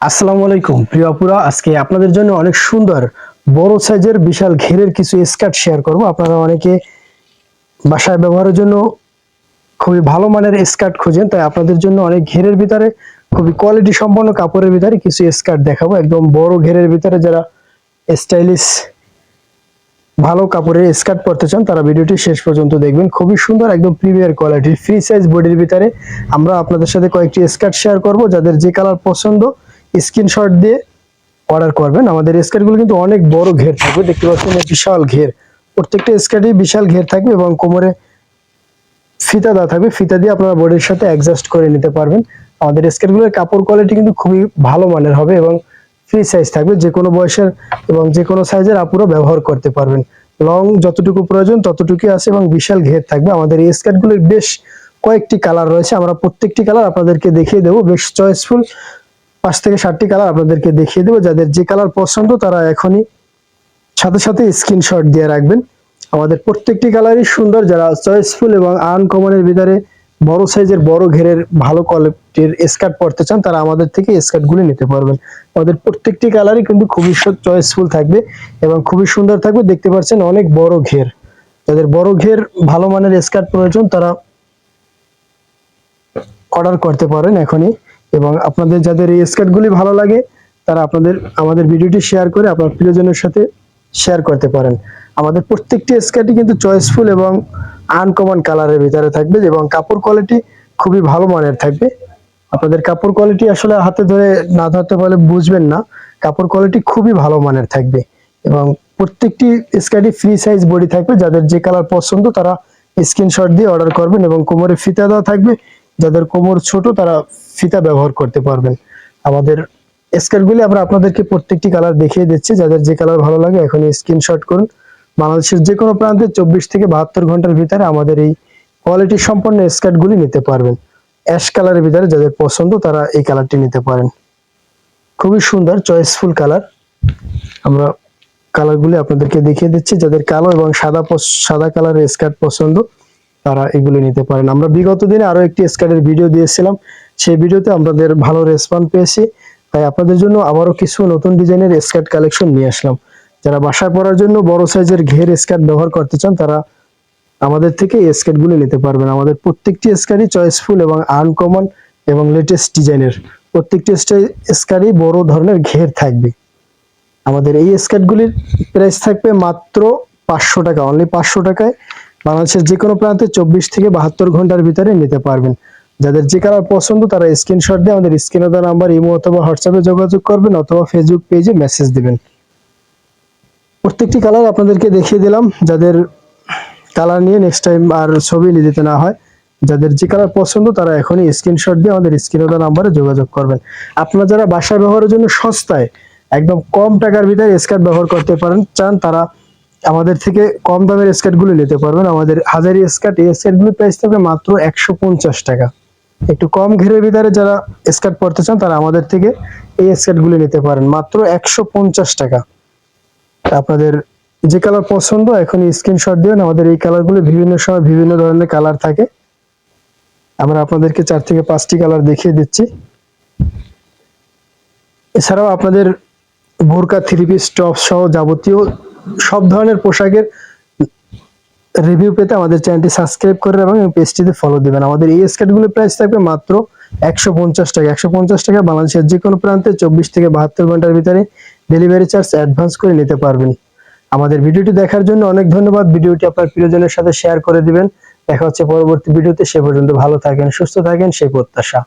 আসসালামু আলাইকুম, প্রিয় আপুরা। আজকে আপনাদের জন্য অনেক সুন্দর, বড় সাইজের বিশাল ঘেরের কিছু স্কার্ট শেয়ার করব। আপনারা অনেকে বাসায় ব্যবহারের জন্য খুবই ভালো মানের স্কার্ট খুঁজেন, তাই আপনাদের জন্য অনেক ঘেরের ভিতরে, খুবই কোয়ালিটি সম্পন্ন কাপড়ের ভিতরে কিছু স্কার্ট দেখাবো। একদম বড় ঘেরের ভিতরে যারা স্টাইলিশ ভালো কাপড়ের স্কার্ট পরতে চান, তারা ভিডিওটি শেষ পর্যন্ত দেখবেন। খুবই সুন্দর, একদম প্রিমিয়ার কোয়ালিটির ফ্রি সাইজ বডির ভিতরে আমরা আপনাদের সাথে কয়েকটি স্কার্ট শেয়ার করব। যাদের যে কালার পছন্দ স্ক্রিনশট দিয়ে অর্ডার করবেন। আমাদের স্কার্টগুলো কিন্তু অনেক বড় ঘের থাকবে। দেখতে পাচ্ছেন বিশাল ঘের। প্রত্যেকটা স্কার্টই বিশাল ঘের থাকবে এবং কোমরে ফিতা দেওয়া থাকবে। ফিতা দিয়ে আপনারা বডির সাথে অ্যাডজাস্ট করে নিতে পারবেন। আমাদের স্কার্টগুলোর কাপড় কোয়ালিটি কিন্তু খুবই ভালো মানের হবে এবং ফ্রি সাইজ থাকবে। যে কোনো বয়সের এবং যে কোনো সাইজের আপুরো ব্যবহার করতে পারবেন। লং যতটুকু প্রয়োজন ততটুকুই আছে এবং বিশাল ঘের থাকবে। আমাদের এই স্কার্টগুলোর বেশ কয়েকটি কালার রয়েছে। আমরা প্রত্যেকটি কালার আপনাদেরকে দেখিয়ে দেবো। বেশ চয়েসফুল পাঁচ থেকে ষাটটি কালার আপনাদেরকে দেখিয়ে দেবো। যাদের যে কালার পছন্দ, তারা এখনই সাথে সাথে স্ক্রিনশট দিয়ে রাখবেন। আমাদের প্রত্যেকটি কালারই সুন্দর, যারা চয়েসফুল এবং আনকমনের ভিতরে বড় সাইজের বড় ঘেরের ভালো কোয়ালিটির স্কার্ট পরতে চান, তারা আমাদের থেকে স্কার্টগুলি নিতে পারবেন। আমাদের প্রত্যেকটি কালারই কিন্তু খুবই চয়েসফুল থাকবে এবং খুবই সুন্দর থাকবে। দেখতে পাচ্ছেন অনেক বড় ঘের। যাদের বড় ঘের ভালো মানের স্কার্ট প্রয়োজন, তারা অর্ডার করতে পারেন এখনই। এবং আপনাদের যাদের এই স্কার্টগুলি ভালো লাগে, তারা আপনাদের, আমাদের ভিডিওটি শেয়ার করে আপনার প্রিয়জনের সাথে শেয়ার করতে পারেন। আমাদের প্রত্যেকটি স্কার্টই কিন্তু চয়েসফুল এবং আনকমন কালারের ভিতরে থাকবে এবং কাপড় কোয়ালিটি খুবই ভালো মানের থাকবে। আপনাদের কাপড় কোয়ালিটি আসলে হাতে ধরে না ধরতে পারলে বুঝবেন না, কাপড় কোয়ালিটি খুবই ভালো মানের থাকবে এবং প্রত্যেকটি স্কার্টই ফ্রি সাইজ বডি থাকবে। যাদের যে কালার পছন্দ তারা স্ক্রিনশট দিয়ে অর্ডার করবেন এবং কোমরে ফিতা দেওয়া থাকবে। যাদের কোমর ছোট, তারা ফিতা ব্যবহার করতে পারবেন আমাদের স্কার্টগুলি আমরা আপনাদেরকে প্রত্যেকটি কালার দেখিয়ে দিচ্ছি। যাদের যে কালার ভালো লাগে এখন স্ক্রিনশট করুন। বাংলাদেশের যে কোনো প্রান্তে চব্বিশ থেকে বাহাত্তর ঘণ্টার ভিতরে আমাদের এই কোয়ালিটি সম্পন্ন স্কার্টগুলি নিতে পারবেন। অ্যাশ কালারের ভিতরে যাদের পছন্দ, তারা এই কালারটি নিতে পারেন। খুবই সুন্দর চয়েসফুল কালার আমরা কালারগুলি আপনাদেরকে দেখিয়ে দিচ্ছি। যাদের কালো এবং সাদা সাদা কালারের স্কার্ট পছন্দ তারা এগুলি নিতে পারেন। আমরা বিগত দিনে আরও একটি স্কার্টের ভিডিও দিয়েছিলাম। সেই ভিডিওতে আমাদের ভালো রেসপন্স পেয়েছি। তাই আপনাদের জন্য আবারও কিছু নতুন ডিজাইনের স্কার্ট কালেকশন নিয়ে আসলাম। যারা বাসায় পরার জন্য বড় সাইজের ঘের স্কার্ট ব্যবহার করতে চান, তারা আমাদের থেকে এই স্কার্টগুলি নিতে পারবেন। আমাদের প্রত্যেকটি স্কার্টই চয়েসফুল এবং আনকমন এবং লেটেস্ট ডিজাইনের প্রত্যেকটি স্কার্টই বড় ধরনের ঘের থাকবে। আমাদের এই স্কার্টগুলির প্রাইস থাকবে মাত্র পাঁচশো টাকা অনলি পাঁচশো টাকায়। বাংলাদেশের যে কোনো প্রান্তে চব্বিশ থেকে বাহাত্তর ঘণ্টার ভিতরে নিতে পারবেন। যাদের যে কালার পছন্দ, তারা স্ক্রিনশট দিয়ে আমাদের স্ক্রিনে দেওয়া নাম্বার, ইমো অথবা হোয়াটসঅ্যাপে যোগাযোগ করবেন অথবা ফেসবুক পেজে মেসেজ দিবেন। প্রত্যেকটি কালার আপনাদেরকে দেখিয়ে দিলাম। যাদের কালার নিয়ে নেক্সট টাইম আর ছবি নিয়ে দিতে না হয়, যাদের যে কালার পছন্দ, তারা এখনই স্ক্রিনশট দিয়ে আমাদের স্ক্রিনে দেওয়া নাম্বারে যোগাযোগ করবেন। আপনারা যারা বাসায় ব্যবহারের জন্য সস্তায়, একদম কম টাকার ভিতরে স্কার্ট ব্যবহার করতে পারেন, চান তারা আমাদের থেকে কম দামের স্কার্টগুলো নিতে পারবেন। আমাদের হাজারি স্কার্ট এই স্কার্টগুলোর প্রাইস থাকবে মাত্র একশো পঞ্চাশ টাকা। একটু কম ঘেরের ভিতরে যারা স্কার্ট পরতে চান, তারা আমাদের থেকে এই স্কার্টগুলো নিতে পারেন। মাত্র একশো পঞ্চাশ টাকা। আপনাদের যে কালার পছন্দ, এখন স্ক্রিনশট দিবেন আমাদের এই কালারগুলো বিভিন্ন সময় বিভিন্ন ধরনের কালার থাকে। আমরা আপনাদেরকে চার থেকে পাঁচটি কালার দেখিয়ে দিচ্ছি। এছাড়াও আপনাদের বোরকা থ্রি পিস টপ সহ যাবতীয় সব ধরনের পোশাকের রিভিউ পেতে আমাদের চ্যানেলটি সাবস্ক্রাইব করে এবং পেজটিতে ফলো দিবেন। আমাদের এই স্কার্টগুলোর প্রাইস থাকবে মাত্র একশো পঞ্চাশ টাকা। একশো পঞ্চাশ টাকা বাংলাদেশের যে কোনো প্রান্তে চব্বিশ থেকে বাহাত্তর ঘণ্টার ভিতরে ডেলিভারি চার্জ অ্যাডভান্স করে নিতে পারবেন। আমাদের ভিডিওটি দেখার জন্য অনেক ধন্যবাদ। ভিডিওটি আপনার প্রিয়জনের সাথে শেয়ার করে দিবেন। দেখা হচ্ছে পরবর্তী ভিডিওতে। সে পর্যন্ত ভালো থাকেন, সুস্থ থাকেন। সেই প্রত্যাশা।